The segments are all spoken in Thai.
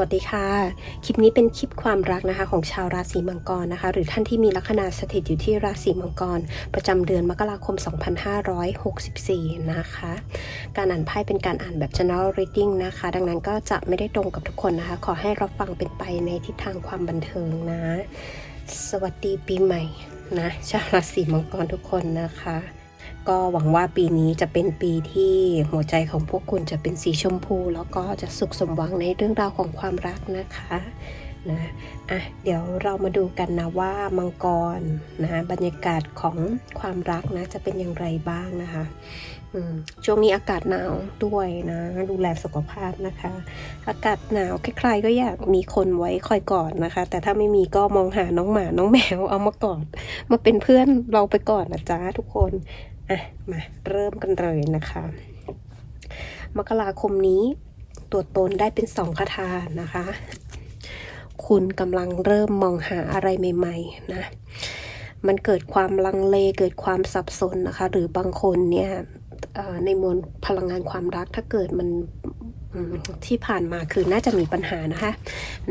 วัสดีค่ะ คลิปนี้เป็นคลิปความรักนะคะของชาวราศีมังกรนะคะ หรือท่านที่มีลัคนาสถิตอยู่ที่ราศีมังกร ประจำเดือนมกราคม 2564 นะคะ การอ่านไพ่เป็นการอ่านแบบ general reading นะคะ ดังนั้นก็จะไม่ได้ตรงกับทุกคนนะคะ ขอให้รับฟังเป็นไปในทิศทางความบันเทิงนะ สวัสดีปีใหม่นะ ชาวราศีมังกรทุกคนนะคะ ก็หวังว่าปีนี้จะเป็นปีที่หัวใจของพวกคุณจะเป็นสีชมพู แล้วก็จะสุขสมหวังในเรื่องราวของความรักนะคะนะอะเดี๋ยวเรามาดูกันนะว่ามังกรนะบรรยากาศของความรักนะจะเป็นอย่างไรบ้างนะคะอืมช่วงนี้อากาศหนาวด้วยนะดูแลสุขภาพนะคะ อากาศหนาวใครๆก็อยากมีคนไว้คอยกอดนะคะ แต่ถ้าไม่มีก็มองหาน้องหมาน้องแมวเอามากอดมาเป็นเพื่อนเราไปก่อนนะจ๊ะทุกคน อะมาเริ่มกันเลยนะคะ มกราคมนี้ตัวตนได้เป็นสองคาถานะคะ คุณกำลังเริ่มมองหาอะไรใหม่ ๆ นะ มันเกิดความลังเลเกิดความสับสนนะคะ หรือบางคนเนี่ยในมวลพลังงานความรักถ้าเกิดมัน ที่ผ่านมาคือน่าจะมีปัญหานะคะ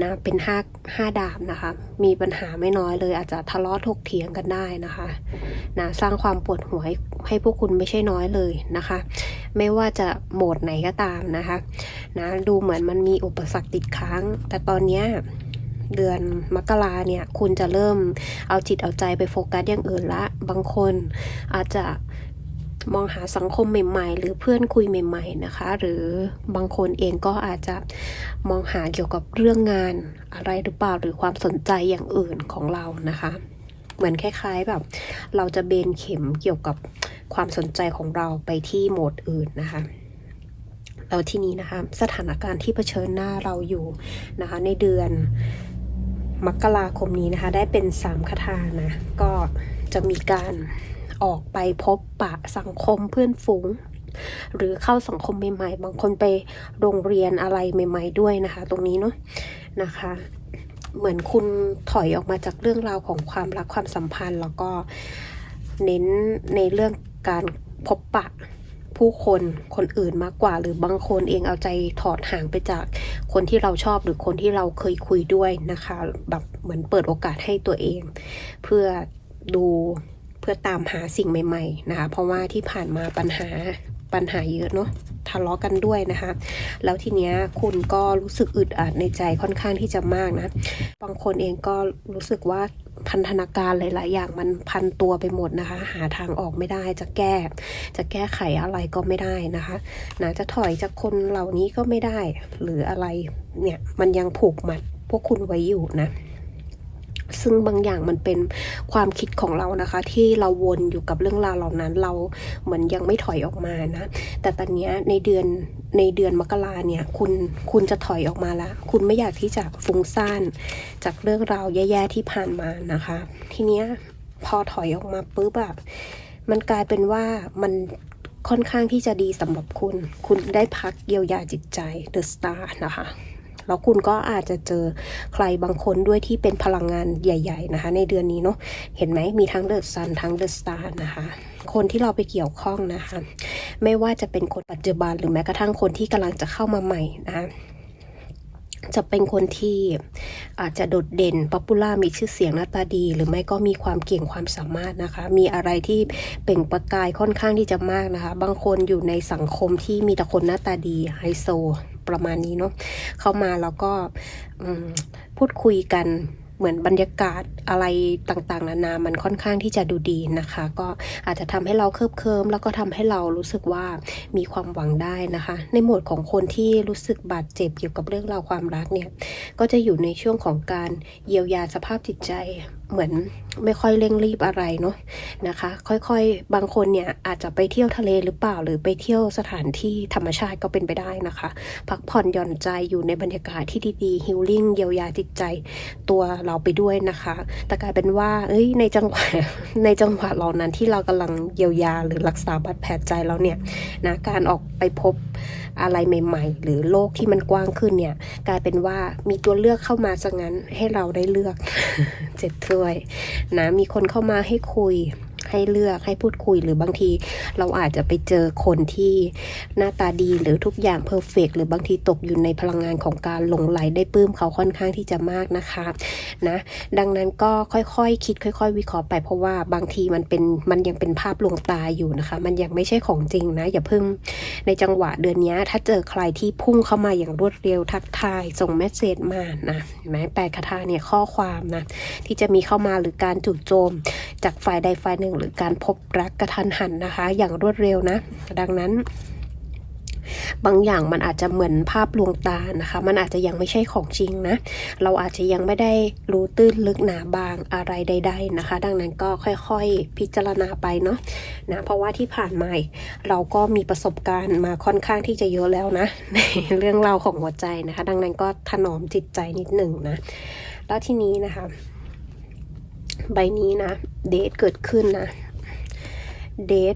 นะเป็นห้าห้าดาบนะคะ มีปัญหาไม่น้อยเลย อาจจะทะเลาะถกเถียงกันได้นะคะนะสร้างความปวดหัวให้ให้พวกคุณไม่ใช่น้อยเลยนะคะ ไม่ว่าจะโหมดไหนก็ตามนะคะนะดูเหมือนมันมีอุปสรรคติดค้าง แต่ตอนเนี้ยเดือนมกราเนี่ย คุณจะเริ่มเอาจิตเอาใจไปโฟกัสอย่างอื่นละ บางคนอาจจะ มองหาสังคมใหม่ๆ หรือเพื่อนคุยใหม่ ๆนะคะ หรือบางคนเองก็อาจจะมองหาเกี่ยวกับเรื่องงานอะไรหรือเปล่าหรือความสนใจอย่างอื่นของเรานะคะ เหมือนคล้ายๆแบบเราจะเบนเข็มเกี่ยวกับความสนใจของเราไปที่โหมดอื่นนะคะแล้วที่นี้นะคะสถานการณ์ที่เผชิญหน้าเราอยู่นะคะ ในเดือนมกราคมนี้นะคะ ได้เป็นสามคาถานะ ก็จะมีการ ออกไปพบปะสังคมเพื่อนฝูง หรือเข้าสังคมใหม่ๆ บางคนไปโรงเรียนอะไรใหม่ ๆ ด้วยนะคะ ตรงนี้เนาะนะคะ เหมือนคุณถอยออกมาจากเรื่องราวของความรักความสัมพันธ์ แล้วก็เน้นในเรื่องการพบปะผู้คนคนอื่นมากกว่า หรือบางคนเองเอาใจถอดห่างไปจากคนที่เราชอบหรือคนที่เราเคยคุยด้วยนะคะ แบบเหมือนเปิดโอกาสให้ตัวเอง เพื่อดู พื่อตามหาสิ่งใหม่ ๆ นะคะ เพราะว่าที่ผ่านมาปัญหาปัญหาเยอะเนาะทะเลาะกันด้วยนะคะ แล้วทีเนี้ยคุณก็รู้สึกอึดอัดในใจค่อนข้างที่จะมากนะ บางคนเองก็รู้สึกว่าพันธนาการหลาย ๆ อย่างมันพันตัวไปหมดนะคะ หาทางออกไม่ได้จะแก้ จะแก้ไขอะไรก็ไม่ได้นะคะนะจะถอยจากคนเหล่านี้ก็ไม่ได้ หรืออะไรเนี่ยมันยังผูกมัดพวกคุณไว้อยู่นะ ซึ่งบางอย่างมันเป็นความคิดของเรานะคะ ที่เราวนอยู่กับเรื่องราวเหล่านั้น เราเหมือนยังไม่ถอยออกมานะ แต่ตอนนี้ในเดือนในเดือนมกราเนี่ย คุณคุณจะถอยออกมาล้วคุณไม่อยากที่จะฟุ้งซ่านจากเรื่องราวแย่ๆที่ผ่านมานะคะ ทีเนี้ยพอถอยออกมาปุ๊บอะมันกลายเป็นว่ามันค่อนข้างที่จะดีสำหรับคุณ คุณได้พักเยียวยาจิตใจ The Star นะคะ แล้วคุณก็อาจจะเจอใครบางคนด้วยที่เป็นพลังงานใหญ่ ๆ นะคะ ในเดือนนี้เนาะเห็นไหมมีทั้งเดอะซันทั้งเดอะสตาร์นะคะ คนที่เราไปเกี่ยวข้องนะคะ ไม่ว่าจะเป็นคนปัจจุบันหรือแม้กระทั่งคนที่กำลังจะเข้ามาใหม่นะคะ จะเป็นคนที่อาจจะโดดเด่นป๊อปปูล่ามีชื่อเสียงหน้าตาดี หรือไม่ก็มีความเก่งความสามารถนะคะ มีอะไรที่เปล่งประกายค่อนข้างที่จะมากนะคะ บางคนอยู่ในสังคมที่มีแต่คนหน้าตาดีไฮโซประมาณนี้เนาะเข้ามาแล้วก็พูดคุยกัน เหมือนบรรยากาศอะไรต่างๆ นานา มันค่อนข้างที่จะดูดีนะคะ ก็อาจจะทำให้เราเคิบเคิมแล้วก็ทำให้เรารู้สึกว่ามีความหวังได้นะคะ ในโหมดของคนที่รู้สึกบาดเจ็บเกี่ยวกับเรื่องราวความรักเนี่ย ก็จะอยู่ในช่วงของการเยียวยาสภาพจิตใจเหมือนไม่ค่อยเร่งรีบอะไรเนาะนะคะ ค่อยๆ บางคนเนี่ยอาจจะไปเที่ยวทะเลหรือเปล่า หรือไปเที่ยวสถานที่ธรรมชาติก็เป็นไปได้นะคะ พักผ่อนหย่อนใจอยู่ในบรรยากาศที่ดีๆฮิลลิ่งเยียวยาจิตใจตัวเราไปด้วยนะคะ แต่กลายเป็นว่า เอ้ยในจังหวะในจังหวะเหล่านั้นที่เรากำลังเยียวยาหรือรักษาบาดแผลใจเราเนี่ยนะการออกไปพบอะไรใหม่ ๆ หรือโลกที่มันกว้างขึ้นเนี่ยกลายเป็นว่ามีตัวเลือกเข้ามาซะงั้นให้เราได้เลือกเจ็บด้วยนะมีคนเข้ามาให้คุย ให้เลือกให้พูดคุยหรือบางทีเราอาจจะไปเจอคนที่หน้าตาดีหรือทุกอย่างเพอร์เฟกหรือบางทีตกอยู่ในพลังงานของการหลงไหลได้ปลื้มเขาค่อนข้างที่จะมากนะคะนะดังนั้นก็ค่อยๆคคิด ค่อย ๆ วิเคราะห์ไปเพราะว่าบางทีมันเป็นมันยังเป็นภาพลวงตาอยู่นะคะ มันยังไม่ใช่ของจริงนะ อย่าเพิ่งในจังหวะเดือนนี้ถ้าเจอใครที่พุ่งเข้ามาอย่างรวดเร็วทักทายส่งเมสเซจมานะเห็นไหมแปลคาถาเนี่ยข้อความนะที่จะมีเข้ามาหรือการจู่โจม จากฝ่ายใดฝ่ายหนึ่ง หรือการพบรักกระทันหันนะคะ อย่างรวดเร็วนะ ดังนั้น บางอย่างมันอาจจะเหมือนภาพลวงตานะคะ มันอาจจะยังไม่ใช่ของจริงนะ เราอาจจะยังไม่ได้รู้ตื้นลึกหนาบางอะไรใด ๆนะคะ ดังนั้นก็ค่อยๆพิจารณาไปเนาะนะเพราะว่าที่ผ่านมาเราก็มีประสบการณ์มาค่อนข้างที่จะเยอะแล้วนะ ในเรื่องราวของหัวใจนะคะ ดังนั้นก็ถนอมจิตใจนิดหนึ่งนะแล้วทีนี้นะคะ ใบนี้นะ เดทเกิดขึ้นนะ เดท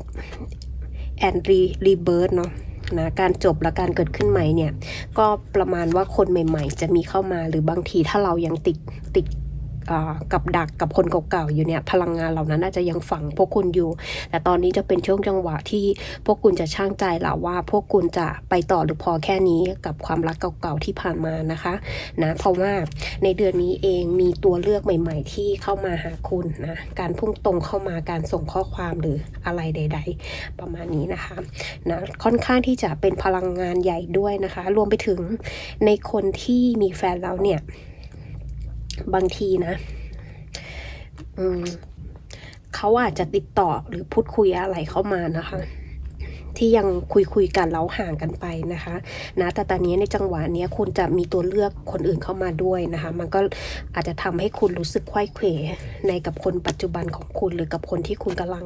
แอนรีรีเบิร์เนาะนะการจบและการเกิดขึ้นใหม่เนี่ย ก็ประมาณว่าคนใหม่ ๆ จะมีเข้ามาหรือบางทีถ้าเรายังติดติด กับดักกับคนเก่าๆอยู่เนี่ยพลังงานเหล่านั้นอาจจะยังฝังพวกคุณอยู่ แต่ตอนนี้จะเป็นช่วงจังหวะที่พวกคุณจะช่างใจแล้วว่า พวกคุณจะไปต่อหรือพอแค่นี้กับความรักเก่าๆที่ผ่านมานะคะนะเพราะว่าในเดือนนี้เองมีตัวเลือกใหม่ ๆ ที่เข้ามาหาคุณนะการพุ่งตรงเข้ามาการส่งข้อความหรืออะไรใด ๆ ประมาณนี้นะคะนะค่อนข้างที่จะเป็นพลังงานใหญ่ด้วยนะคะ รวมไปถึงในคนที่มีแฟนแล้วเนี่ย บางทีนะเขาอาจจะติดต่อหรือพูดคุยอะไรเข้ามานะคะ ที่ยังคุยคุยกันแล้วห่างกันไปนะคะนะแต่ตอนนี้ในจังหวะนี้คุณจะมีตัวเลือกคนอื่นเข้ามาด้วยนะคะ มันก็อาจจะทำให้คุณรู้สึกควยเขวในกับคนปัจจุบันของคุณ หรือกับคนที่คุณกำลัง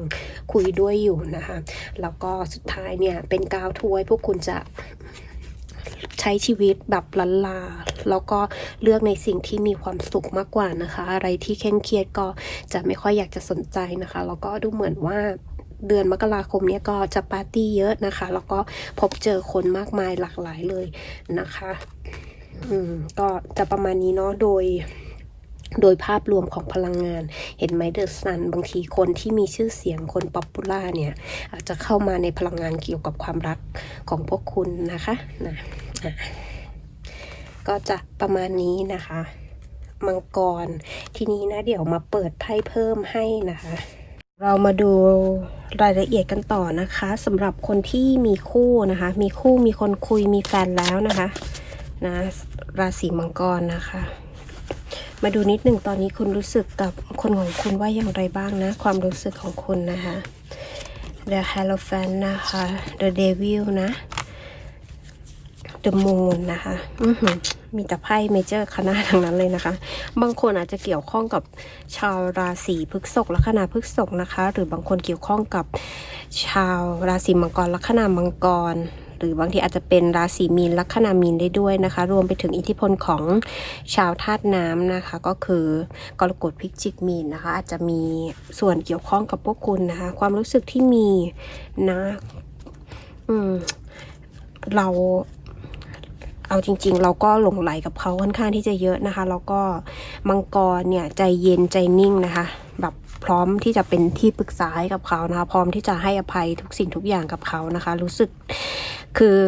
คุยด้วยอยู่นะคะ แล้วก็สุดท้ายเนี่ยเป็นกาวถ้วยพวกคุณจะใช้ชีวิตแบบลันลา แล้วก็เลือกในสิ่งที่มีความสุขมากกว่านะคะ อะไรที่เคร่งเครียดก็จะไม่ค่อยอยากจะสนใจนะคะ แล้วก็ดูเหมือนว่าเดือนมกราคมนี้ก็จะปาร์ตี้เยอะนะคะ แล้วก็พบเจอคนมากมายหลากหลายเลยนะคะ อืม ก็จะประมาณนี้เนาะโดยโดยภาพรวมของพลังงาน เห็นไหมเดอะซันบางทีคนที่มีชื่อเสียงคนป๊อปปูล่าเนี่ย อาจจะเข้ามาในพลังงานเกี่ยวกับความรักของพวกคุณนะคะนะ ก็จะประมาณนี้นะคะ มังกร ทีนี้นะเดี๋ยวมาเปิดไพ่เพิ่มให้นะคะ เรามาดูรายละเอียดกันต่อนะคะสำหรับคนที่มีคู่นะคะ มีคู่มีคนคุยมีแฟนแล้วนะคะนะราศีมังกรนะคะมาดูนิดหนึ่งตอนนี้คุณรู้สึกกับคนของคุณว่าอย่างไรบ้างนะ ความรู้สึกของคุณนะคะ The Hierophant นะคะ The Devil นะ The Moon นะคะอือหือมีแต่ไพ่เมเจอร์คณะทั้งนั้นเลยนะคะ บางคนอาจจะเกี่ยวข้องกับชาวราศีพฤษภลัคนาพฤษภนะคะ หรือบางคนเกี่ยวข้องกับชาวราศีมังกรลัคนามังกร หรือบางทีอาจจะเป็นราศีมีนลัคนามีนได้ด้วยนะคะ รวมไปถึงอิทธิพลของชาวธาตุน้ำนะคะ ก็คือกรกฎพิจิกมีนนะคะ อาจจะมีส่วนเกี่ยวข้องกับพวกคุณนะคะ ความรู้สึกที่มีนะ อืมเรา เอาจริง ๆ เราก็หลงไหลกับเขาค่อนข้างที่จะเยอะนะคะ แล้วก็มังกรเนี่ยใจเย็นใจนิ่งนะคะ แบบพร้อมที่จะเป็นที่ปรึกษาให้กับเขานะคะ พร้อมที่จะให้อภัยทุกสิ่งทุกอย่างกับเขานะคะ รู้สึกคือ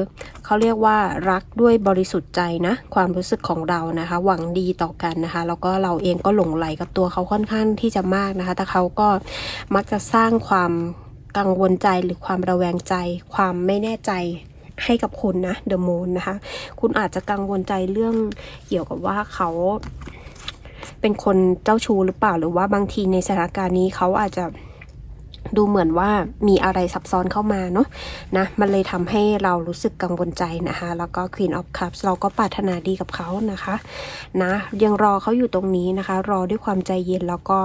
เขาเรียกว่ารักด้วยบริสุทธิ์ใจนะ ความรู้สึกของเรานะคะ หวังดีต่อกันนะคะ แล้วก็เราเองก็หลงไหลกับตัวเขาค่อนข้างที่จะมากนะคะ แต่เขาก็มักจะสร้างความกังวลใจหรือความระแวงใจ ความไม่แน่ใจ ให้กับคุณนะเดอะมูนนะคะ คุณอาจจะกังวลใจเรื่องเกี่ยวกับว่าเขาเป็นคนเจ้าชู้หรือเปล่าหรือว่าบางทีในสถานการณ์นี้เขาอาจจะดูเหมือนว่ามีอะไรซับซ้อนเข้ามาเนาะนะมันเลยทำให้เรารู้สึกกังวลใจนะคะ แล้วก็ Queen of Cups เราก็ปรารถนาดีกับเขานะคะนะยังรอเขาอยู่ตรงนี้นะคะ รอด้วยความใจเย็นแล้วก็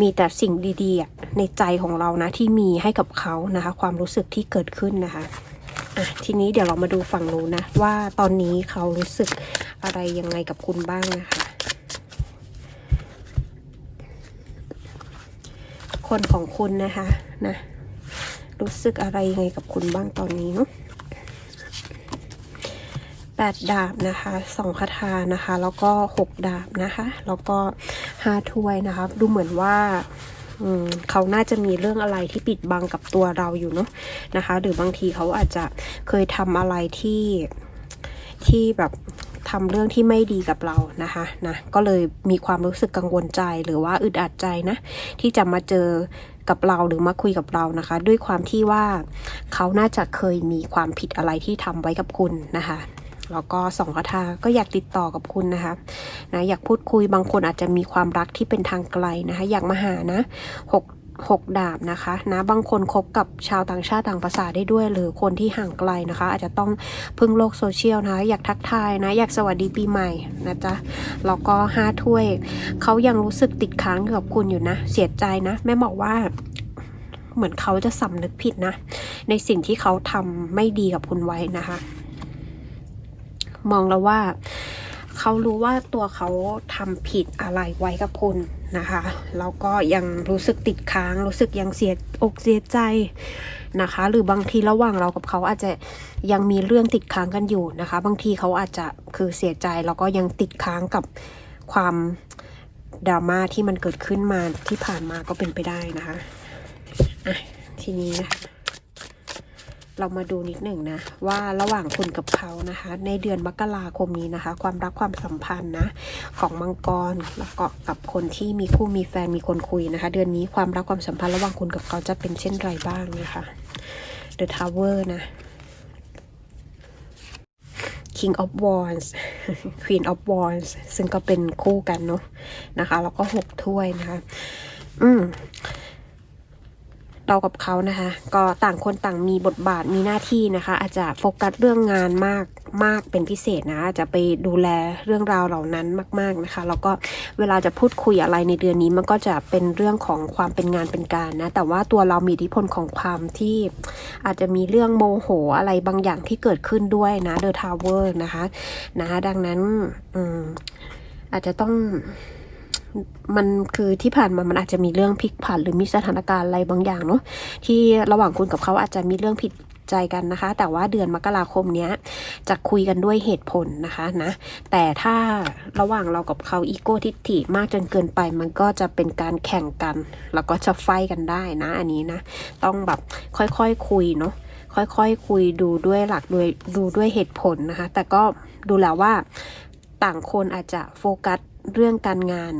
มีแต่สิ่งดีๆในใจของเรานะที่มีให้กับเขานะคะ ความรู้สึกที่เกิดขึ้นนะคะ อะทีนี้เดี๋ยวเรามาดูฝั่งนู้นนะ ว่าตอนนี้เขารู้สึกอะไรยังไงกับคุณบ้างนะคะ คนของคุณนะคะนะรู้สึกอะไรยังไงกับคุณบ้างตอนนี้เนาะแปดดาบนะคะสองคาถานะคะ แล้วก็หกดาบนะคะ แล้วก็ห้าถ้วยนะคะ ดูเหมือนว่า เขาน่าจะมีเรื่องอะไรที่ปิดบังกับตัวเราอยู่เนาะนะคะ หรือบางทีเขาอาจจะเคยทำอะไรที่ที่แบบทำเรื่องที่ไม่ดีกับเรานะคะนะก็เลยมีความรู้สึกกังวลใจหรือว่าอึดอัดใจนะ ที่จะมาเจอกับเราหรือมาคุยกับเรานะคะ ด้วยความที่ว่าเขาน่าจะเคยมีความผิดอะไรที่ทำไว้กับคุณนะคะ แล้วก็สองคาถาก็อยากติดต่อกับคุณนะคะนะอยากพูดคุยบางคนอาจจะมีความรักที่เป็นทางไกลนะคะ อยากมาหานะหกหกดาบนะคะนะบางคนคบกับชาวต่างชาติต่างภาษาได้ด้วย หรือคนที่ห่างไกลนะคะ อาจจะต้องพึ่งโลกโซเชียลนะคะอยากทักทายนะ อยากสวัสดีปีใหม่นะจ๊ะแล้วก็ห้าถ้วยเขายังรู้สึกติดค้างกับคุณอยู่นะ เสียใจนะ แม่บอกว่าเหมือนเขาจะสำนึกผิดนะ ในสิ่งที่เขาทำไม่ดีกับคุณไว้นะคะ มองแล้วว่า เขารู้ว่าตัวเขาทำผิดอะไรไว้กับคุณนะคะแล้วก็ยังรู้สึกติดค้าง รู้สึกยังเสียอกเสียใจนะคะ หรือบางทีระหว่างเรากับเขาอาจจะยังมีเรื่องติดค้างกันอยู่นะคะ บางทีเขาอาจจะคือเสียใจแล้วก็ยังติดค้างกับความดราม่าที่มันเกิดขึ้นมาที่ผ่านมาก็เป็นไปได้นะคะ อะ ทีนี้นะคะ เรามาดูนิดหนึ่งนะว่าระหว่างคุณกับเขานะคะ ในเดือนมกราคมนี้นะคะ ความรักความสัมพันธ์นะของมังกรแล้วก็กับคนที่มีคู่มีแฟนมีคนคุยนะคะ เดือนนี้ความรักความสัมพันธ์ระหว่างคุณกับเขาจะเป็นเช่นไรบ้างนะคะ The Tower นะ King of Wands Queen of Wands ซึ่งก็เป็นคู่กันเนาะนะคะ แล้วก็หกถ้วยนะคะ อืม เรากับเขานะคะ ก็ต่างคนต่างมีบทบาทมีหน้าที่นะคะ อาจจะโฟกัสเรื่องงานมากมากเป็นพิเศษนะอาจจะไปดูแลเรื่องราวเหล่านั้นมาก ๆนะคะ แล้วก็เวลาจะพูดคุยอะไรในเดือนนี้มันก็จะเป็นเรื่องของความเป็นงานเป็นการนะ แต่ว่าตัวเรามีอิทธิพลของความที่อาจจะมีเรื่องโมโหอะไรบางอย่างที่เกิดขึ้นด้วยนะเดอะทาวเวอร์นะคะนะดังนั้นอืมอาจจะต้อง มันคือที่ผ่านมามันอาจจะมีเรื่องพลิกผันหรือมีสถานการณ์อะไรบางอย่างเนาะที่ระหว่างคุณกับเขาอาจจะมีเรื่องผิดใจกันนะคะ แต่ว่าเดือนมกราคมเนี้ยจะคุยกันด้วยเหตุผลนะคะนะแต่ถ้าระหว่างเรากับเขาอีโก้ทิฏฐิมากจนเกินไป มันก็จะเป็นการแข่งกัน แล้วก็จะไฟกันได้นะ อันนี้นะ ต้องแบบค่อยๆคคุยเนาะค่อยๆคคุยดูด้วยหลักด้วยดูด้วยเหตุผลนะคะ แต่ก็ดูแล้วว่าต่างคนอาจจะโฟกัส เรื่องการงาน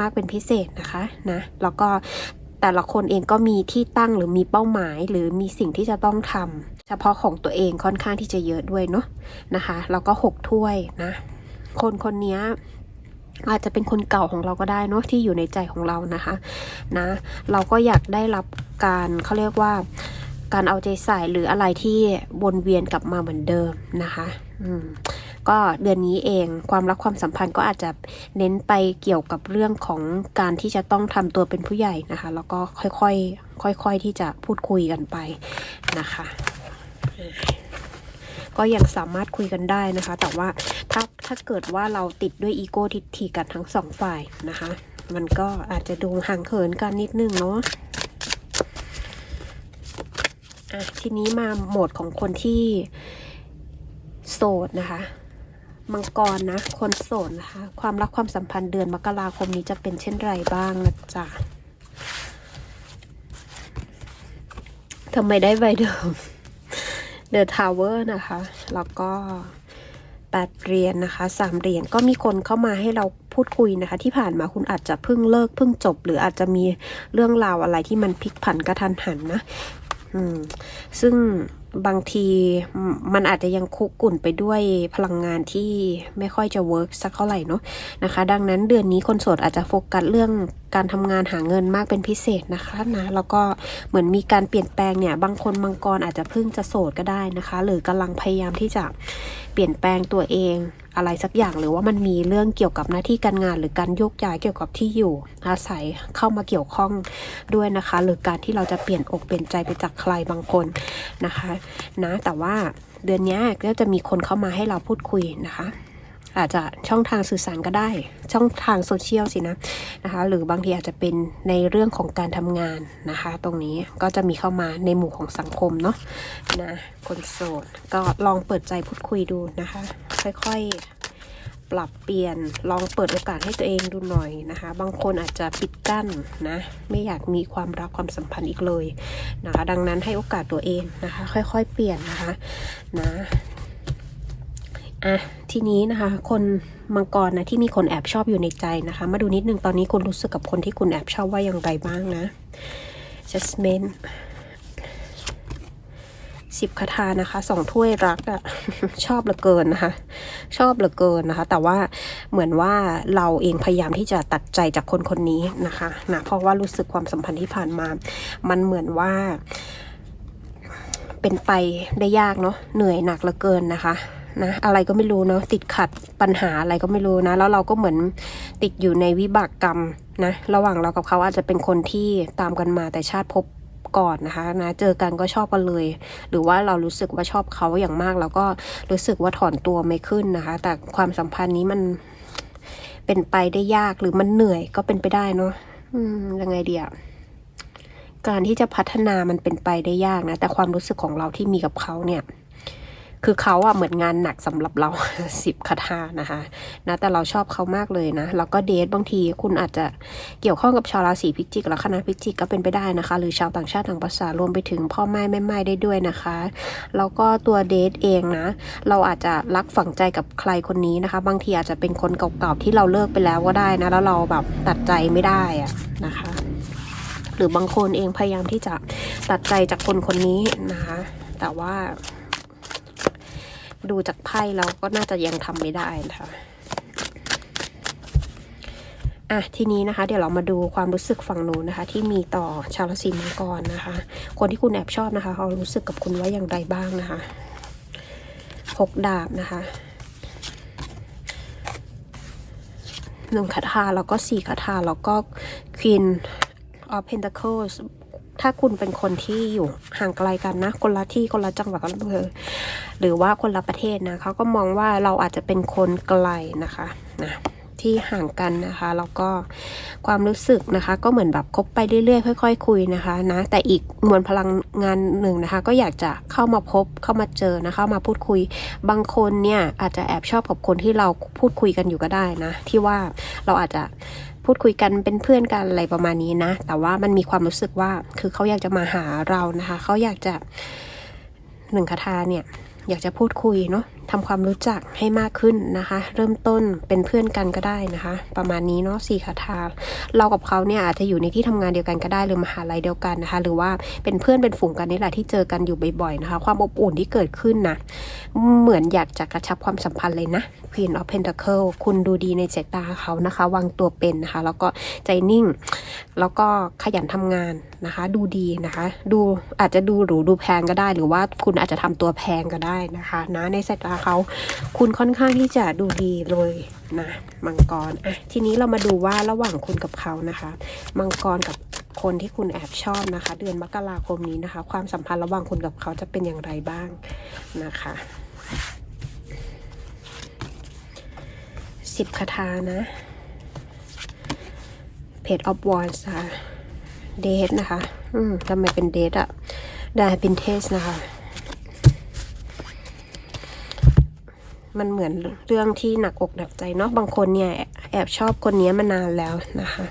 มากเป็นพิเศษนะคะนะแล้วก็แต่ละคนเองก็มีที่ตั้งหรือมีเป้าหมาย หรือมีสิ่งที่จะต้องทำเฉพาะของตัวเองค่อนข้างที่จะเยอะด้วยเนาะนะคะแล้วก็หกถ้วยนะ คนคนนี้อาจจะเป็นคนเก่าของเราก็ได้เนาะที่อยู่ในใจของเรานะคะนะเราก็อยากได้รับการเขาเรียกว่าการเอาใจใส่หรืออะไรที่วนเวียนกลับมาเหมือนเดิมนะคะ อืม ก็เดือนนี้เอง ความรักความสัมพันธ์ก็อาจจะเน้นไปเกี่ยวกับเรื่องของการที่จะต้องทำตัวเป็นผู้ใหญ่นะคะ แล้วก็ค่อยๆค่อยๆที่จะพูดคุยกันไปนะคะก็ยังสามารถคุยกันได้นะคะ แต่ว่าถ้าถ้าเกิดว่าเราติดด้วยอีโก้ทิฏฐิกันทั้งสองฝ่ายนะคะ มันก็อาจจะดูห่างเหินกันนิดนึงเนาะอะทีนี้มาโหมดของคนที่โสดนะคะ มังกรนะ คนโสดนะคะ ความรักความสัมพันธ์เดือนมกราคมนี้จะเป็นเช่นไรบ้างนะจ๊ะทำไมได้ใบเดิม The Tower นะคะ แล้วก็แปดเหรียญนะคะสามเหรียญก็มีคนเข้ามาให้เราพูดคุยนะคะ ที่ผ่านมาคุณอาจจะเพิ่งเลิกเพิ่งจบ หรืออาจจะมีเรื่องราวอะไรที่มันพลิกผันกระทันหันนะ อืม ซึ่ง บางทีมันอาจจะยังคุกกุ่นไปด้วยพลังงานที่ไม่ค่อยจะเวิร์กสักเท่าไหร่เนาะนะคะ ดังนั้นเดือนนี้คนโสดอาจจะโฟกัสเรื่องการทำงานหาเงินมากเป็นพิเศษนะคะนะแล้วก็เหมือนมีการเปลี่ยนแปลงเนี่ยบางคนมังกรอาจจะเพิ่งจะโสดก็ได้นะคะ หรือกำลังพยายามที่จะเปลี่ยนแปลงตัวเอง อะไรสักอย่างหรือว่ามันมีเรื่องเกี่ยวกับหน้าที่การงาน หรือการโยกย้ายเกี่ยวกับที่อยู่อาศัยเข้ามาเกี่ยวข้องด้วยนะคะ หรือการที่เราจะเปลี่ยนอกเปลี่ยนใจไปจากใครบางคนนะคะนะแต่ว่าเดือนนี้ก็จะมีคนเข้ามาให้เราพูดคุยนะคะ อาจจะช่องทางสื่อสารก็ได้ ช่องทางโซเชียลสินะนะคะ หรือบางทีอาจจะเป็นในเรื่องของการทำงานนะคะ ตรงนี้ก็จะมีเข้ามาในหมู่ของสังคมเนาะนะคนโสดก็ลองเปิดใจพูดคุยดูนะคะ ค่อยๆ ปรับเปลี่ยนลองเปิดโอกาสให้ตัวเองดูหน่อยนะคะ บางคนอาจจะปิดกั้นนะไม่อยากมีความรักความสัมพันธ์อีกเลยนะคะ ดังนั้นให้โอกาสตัวเองนะคะ ค่อยๆ เปลี่ยนนะคะนะ อะทีนี้นะคะ คนมังกรนะที่มีคนแอบชอบอยู่ในใจนะคะ มาดูนิดนึงตอนนี้คุณรู้สึกกับคนที่คุณแอบชอบว่าอย่างไรบ้างนะ Jasmine สิบคาถานะคะสองถ้วยรักอะชอบเหลือเกินนะคะ ชอบเหลือเกินนะคะ แต่ว่าเหมือนว่าเราเองพยายามที่จะตัดใจจากคนคนนี้นะคะนะเพราะว่ารู้สึกความสัมพันธ์ที่ผ่านมา มันเหมือนว่า เป็นไปได้ยากเนาะเหนื่อยหนักเหลือเกินนะคะ นะอะไรก็ไม่รู้เนาะติดขัดปัญหาอะไรก็ไม่รู้นะ แล้วเราก็เหมือนติดอยู่ในวิบากกรรมนะระหว่างเรากับเขาอาจจะเป็นคนที่ตามกันมาแต่ชาติภพก่อนนะคะนะเจอกันก็ชอบกันเลย หรือว่าเรารู้สึกว่าชอบเขาอย่างมาก แล้วก็รู้สึกว่าถอนตัวไม่ขึ้นนะคะ แต่ความสัมพันธ์นี้มันเป็นไปได้ยากหรือมันเหนื่อยก็เป็นไปได้เนาะยังไงเดียการที่จะพัฒนามันเป็นไปได้ยากนะ แต่ความรู้สึกของเราที่มีกับเขาเนี่ย คือเขาอะเหมือนงานหนักสำหรับเราสิบคาถานะคะนะแต่เราชอบเขามากเลยนะแล้วก็เดทบางทีคุณอาจจะเกี่ยวข้องกับชาวราศีพิจิกและคณะพิจิกก็เป็นไปได้นะคะ หรือชาวต่างชาติต่างภาษารวมไปถึงพ่อแม่แม่ไม้ได้ด้วยนะคะแล้วก็ตัวเดทเองนะ เราอาจจะรักฝังใจกับใครคนนี้นะคะ บางทีอาจจะเป็นคนเก่าๆที่เราเลิกไปแล้วก็ได้นะ แล้วเราแบบตัดใจไม่ได้อะนะคะ หรือบางคนเองพยายามที่จะตัดใจจากคนคนนี้นะคะ แต่ว่า ดูจากไพ่เราก็น่าจะยังทำไม่ได้นะคะอะทีนี้นะคะ เดี๋ยวเรามาดูความรู้สึกฝั่งนู้นนะคะ ที่มีต่อชาวราศีมังกรนะคะ คนที่คุณแอบชอบนะคะ เขารู้สึกกับคุณว่าอย่างไรบ้างนะคะหกดาบนะคะหนึ่งคาถาแล้วก็สี่คาถาแล้วก็ Queen of Pentacles ถ้าคุณเป็นคนที่อยู่ห่างไกลกันนะ คนละที่คนละจังหวัดคนเภอ หรือว่าคนละประเทศนะเขาก็มองว่าเราอาจจะเป็นคนไกลนะคะนะที่ห่างกันนะคะแล้วก็ความรู้สึกนะคะ ก็เหมือนแบบคบไปเรื่อยๆค่อยๆคุยนะคะนะแต่อีกมวลพลังงานหนึ่งนะคะ ก็อยากจะเข้ามาพบเข้ามาเจอนะคะมาพูดคุยบางคนเนี่ยอาจจะแอบชอบกับคนที่เราพูดคุยกันอยู่ก็ได้นะ ที่ว่าเราอาจจะพูดคุยกันเป็นเพื่อนกันอะไรประมาณนี้นะ แต่ว่ามันมีความรู้สึกว่าคือเขาอยากจะมาหาเรานะคะเขาอยากจะหนึ่งคาถาเนี่ย อยากจะพูดคุยเนาะ ทำความรู้จักให้มากขึ้นนะคะ เริ่มต้นเป็นเพื่อนกันก็ได้นะคะ ประมาณนี้เนาะสี่คาถาเรากับเขาเนี่ยอาจจะอยู่ในที่ทำงานเดียวกันก็ได้หรือมหาลัยเดียวกันนะคะ หรือว่าเป็นเพื่อนเป็นฝูงกันนี่แหละที่เจอกันอยู่บ่อยๆนะคะ ความอบอุ่นที่เกิดขึ้นนะเหมือนอยากจะกระชับความสัมพันธ์เลยนะ Queen of Pentacle คุณดูดีในสายตาเขานะคะ วางตัวเป็นนะคะ แล้วก็ใจนิ่ง แล้วก็ขยันทำงานนะคะ ดูดีนะคะ ดูอาจจะดูหรูดูแพงก็ได้ หรือว่าคุณอาจจะทำตัวแพงก็ได้นะคะนะในสายตาเขาคุณค่อนข้างที่จะดูดีเลยนะมังกรอะทีนี้เรามาดูว่าระหว่างคุณกับเขานะคะ มังกรกับคนที่คุณแอบชอบนะคะ เดือนมกราคมนี้นะคะ ความสัมพันธ์ระหว่างคุณกับเขาจะเป็นอย่างไรบ้างนะคะสิบคาถานะเพจออฟวอนส์นะคะเดทนะคะ อืมทำไมเป็นเดทอะได้เป็นเทสนะคะ มันเหมือนเรื่องที่หนักอกหนักใจเนาะบางคนเนี่ยแอบชอบคนนี้มานานแล้วนะคะ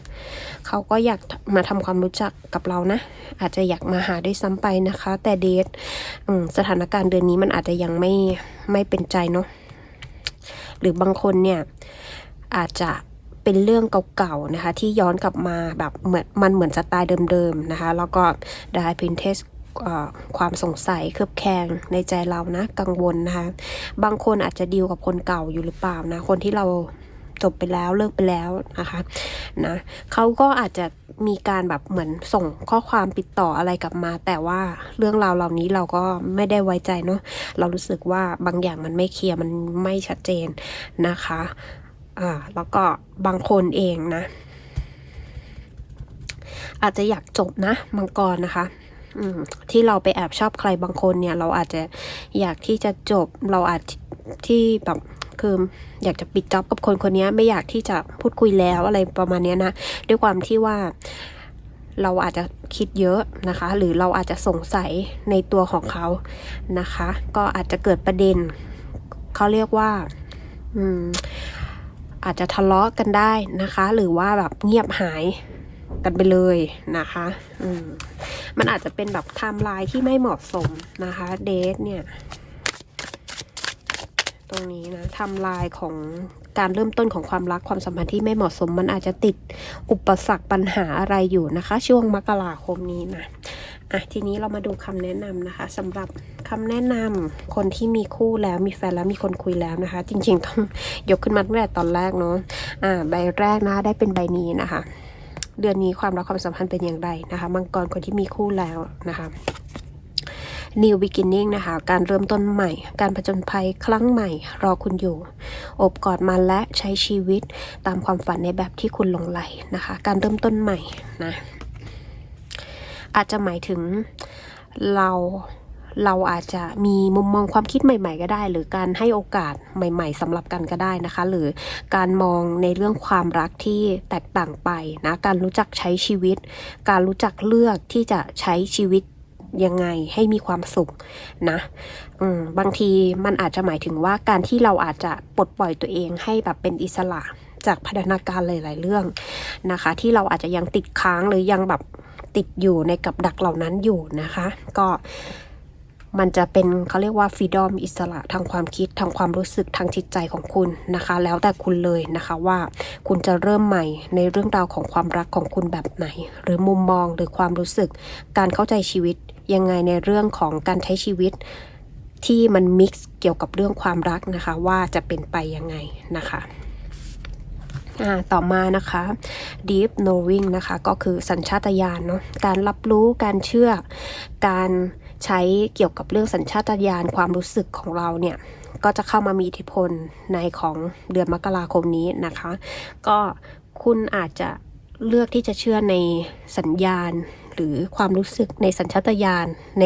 เขาก็อยากมาทำความรู้จักกับเรานะ อาจจะอยากมาหาด้วยซ้ำไปนะคะ แต่เดทสถานการณ์เดือนนี้มันอาจจะยังไม่ไม่เป็นใจเนาะหรือบางคนเนี่ยอาจจะเป็นเรื่องเก่าๆนะคะ ที่ย้อนกลับมาแบบเหมือนมันเหมือนสไตล์เดิมๆนะคะ แล้วก็ได้พินเทส ความสงสัยเครือบแคลงในใจเรานะกังวลนะคะ บางคนอาจจะดีลกับคนเก่าอยู่หรือเปล่านะ คนที่เราจบไปแล้วเลิกไปแล้วนะคะนะเขาก็อาจจะมีการแบบเหมือนส่งข้อความติดต่ออะไรกลับมา แต่ว่าเรื่องราวเหล่านี้เราก็ไม่ได้ไว้ใจเนาะเรารู้สึกว่าบางอย่างมันไม่เคลียร์มันไม่ชัดเจนนะคะอ่าแล้วก็บางคนเองนะ อาจจะอยากจบนะมังกรนะคะ ที่เราไปแอบชอบใครบางคนเนี่ย เราอาจจะอยากที่จะจบเราอาจที่แบบคืออยากจะปิดจ็อบกับคนคนนี้ไม่อยากที่จะพูดคุยแล้วอะไรประมาณนี้นะด้วยความที่ว่าเราอาจจะคิดเยอะนะคะ หรือเราอาจจะสงสัยในตัวของเขานะคะ ก็อาจจะเกิดประเด็นเขาเรียกว่าอืมอาจจะทะเลาะกันได้นะคะ หรือว่าแบบเงียบหาย กันไปเลยนะคะอืมมันอาจจะเป็นแบบไทม์ไลน์ที่ไม่เหมาะสมนะคะ เดทเนี่ย ตรงนี้นะไทำลายของการเริ่มต้นของความรักความสัมพันธ์ที่ไม่เหมาะสม มันอาจจะติดอุปสรรคปัญหาอะไรอยู่นะคะ ช่วงมกราคมนี้นะอะทีนี้เรามาดูคำแนะนำนะคะสำหรับคำแนะนำคนที่มีคู่แล้วมีแฟนแล้วมีคนคุยแล้วนะคะ จริงๆต้องยกขึ้นมาตั้งแต่ตอนแรกเนาะอ่าใบแรกนะได้เป็นใบนี้นะคะ เดือนนี้ความรักความสัมพันธ์เป็นอย่างไรนะคะมังกรคนที่มีคู่แล้วนะคะ New Beginning นะคะ การเริ่มต้นใหม่ การผจญภัยครั้งใหม่ รอคุณอยู่ อบกอดมันและใช้ชีวิตตามความฝันในแบบที่คุณหลงไหลนะคะ การเริ่มต้นใหม่นะ อาจจะหมายถึงเรา เราอาจจะมีมุมมองความคิดใหม่ ๆ ก็ได้ หรือการให้โอกาสใหม่ ๆสำหรับกันก็ได้นะคะ หรือการมองในเรื่องความรักที่แตกต่างไปนะการรู้จักใช้ชีวิต การรู้จักเลือกที่จะใช้ชีวิตยังไงให้มีความสุขนะบางทีมันอาจจะหมายถึงว่าการที่เราอาจจะปลดปล่อยตัวเองให้แบบเป็นอิสระจากพัฒนาการหลาย ๆ เรื่องนะคะ ที่เราอาจจะยังติดค้างหรือยังแบบติดอยู่ในกับดักเหล่านั้นอยู่นะคะ ก็ มันจะเป็นเขาเรียกว่าฟรีดอมอิสระทางความคิดทางความรู้สึกทางจิตใจของคุณนะคะ แล้วแต่คุณเลยนะคะว่า คุณจะเริ่มใหม่ในเรื่องราวของความรักของคุณแบบไหน หรือมุมมองหรือความรู้สึก การเข้าใจชีวิตยังไงในเรื่องของการใช้ชีวิตที่มันมิกซ์เกี่ยวกับเรื่องความรักนะคะว่าจะเป็นไปยังไงนะคะต่อมานะคะ deep knowing นะคะ ก็คือสัญชาตญาณเนาะการรับรู้การเชื่อ การ ใช้เกี่ยวกับเรื่องสัญชาตญาณความรู้สึกของเราเนี่ย ก็จะเข้ามามีอิทธิพลในของเดือนมกราคมนี้นะคะ ก็คุณอาจจะเลือกที่จะเชื่อในสัญญาณหรือความรู้สึกในสัญชาตญาณใน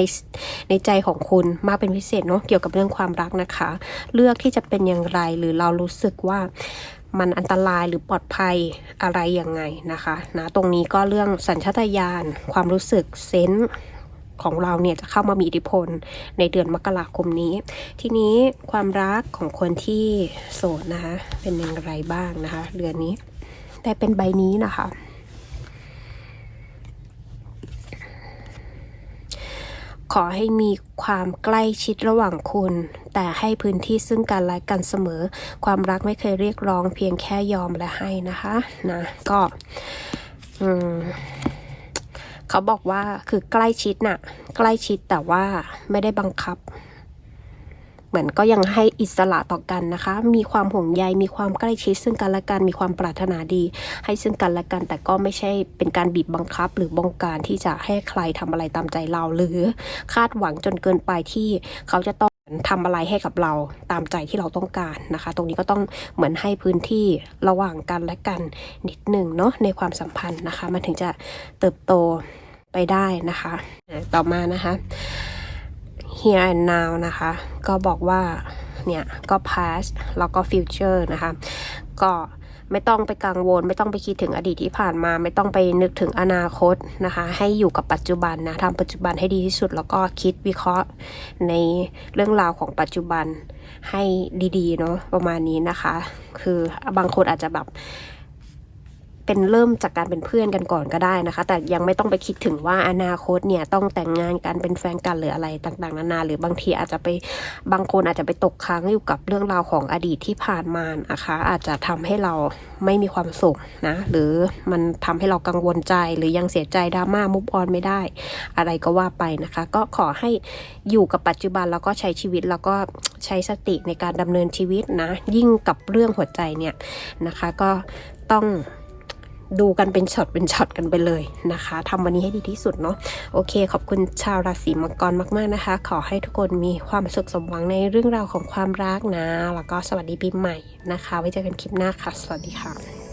ในใจของคุณมากเป็นพิเศษเนาะเกี่ยวกับเรื่องความรักนะคะ เลือกที่จะเป็นอย่างไรหรือเรารู้สึกว่ามันอันตรายหรือปลอดภัยอะไรยังไงนะคะนะตรงนี้ก็เรื่องสัญชาตญาณความรู้สึกเซนส์ ของเราเนี่ยจะเข้ามามีอิทธิพลในเดือนมกราคมนี้ ทีนี้ความรักของคนที่โสดนะคะเป็นอย่างไรบ้างนะคะ เดือนนี้ได้เป็นใบนี้นะคะขอให้มีความใกล้ชิดระหว่างคุณ แต่ให้พื้นที่ซึ่งกันและกันเสมอ ความรักไม่เคยเรียกร้องเพียงแค่ยอมและให้นะคะ นะ ก็ อืม เขาบอกว่าคือใกล้ชิดน่ะ ใกล้ชิดแต่ว่าไม่ได้บังคับ เหมือนก็ยังให้อิสระต่อกันนะคะ มีความห่วงใยมีความใกล้ชิด ซึ่งกันและกันมีความปรารถนาดี ให้ซึ่งกันและกัน แต่ก็ไม่ใช่เป็นการบีบบังคับ หรือบงการที่จะให้ใครทำอะไรตามใจเรา หรือคาดหวังจนเกินไปที่เขาจะต้อง ทำอะไรให้กับเราตามใจที่เราต้องการนะคะ ตรงนี้ก็ต้องเหมือนให้พื้นที่ระหว่างกันและกันนิดหนึ่งเนาะในความสัมพันธ์นะคะ มันถึงจะเติบโตไปได้นะคะ ต่อมานะคะ here and now นะคะ ก็บอกว่าเนี่ยก็ past แล้วก็ future นะคะ ก็ ไม่ต้องไปกังวล ไม่ต้องไปคิดถึงอดีตที่ผ่านมา ไม่ต้องไปนึกถึงอนาคตนะคะ ให้อยู่กับปัจจุบันนะทำปัจจุบันให้ดีที่สุดแล้วก็คิดวิเคราะห์ในเรื่องราวของปัจจุบันให้ดีๆเนาะประมาณนี้นะคะ คือบางคนอาจจะแบบ เป็นเริ่มจากการเป็นเพื่อนกันก่อนก็ได้นะคะ แต่ยังไม่ต้องไปคิดถึงว่าอนาคตเนี่ยต้องแต่งงานกันเป็นแฟนกันหรืออะไรต่างๆ นานา หรือบางทีอาจจะไปบางคนอาจจะไปตกค้างอยู่กับเรื่องราวของอดีตที่ผ่านมานะคะ อาจจะทำให้เราไม่มีความสุขนะ หรือมันทำให้เรากังวลใจหรือยังเสียใจดราม่ามุกออนไม่ได้ อะไรก็ว่าไปนะคะ ก็ขอให้อยู่กับปัจจุบันแล้วก็ใช้ชีวิตแล้วก็ใช้สติในการดำเนินชีวิตนะ ยิ่งกับเรื่องหัวใจเนี่ยนะคะ ก็ต้อง ดูกันเป็นช็อตเป็นช็อตกันไปเลยนะคะทำวันนี้ให้ดีที่สุดเนาะโอเค ขอบคุณชาวราศีมังกรมากๆนะคะ ขอให้ทุกคนมีความสุขสมหวังในเรื่องราวของความรักนะ แล้วก็สวัสดีปีใหม่นะคะ ไว้เจอกันคลิปหน้าค่ะ สวัสดีค่ะ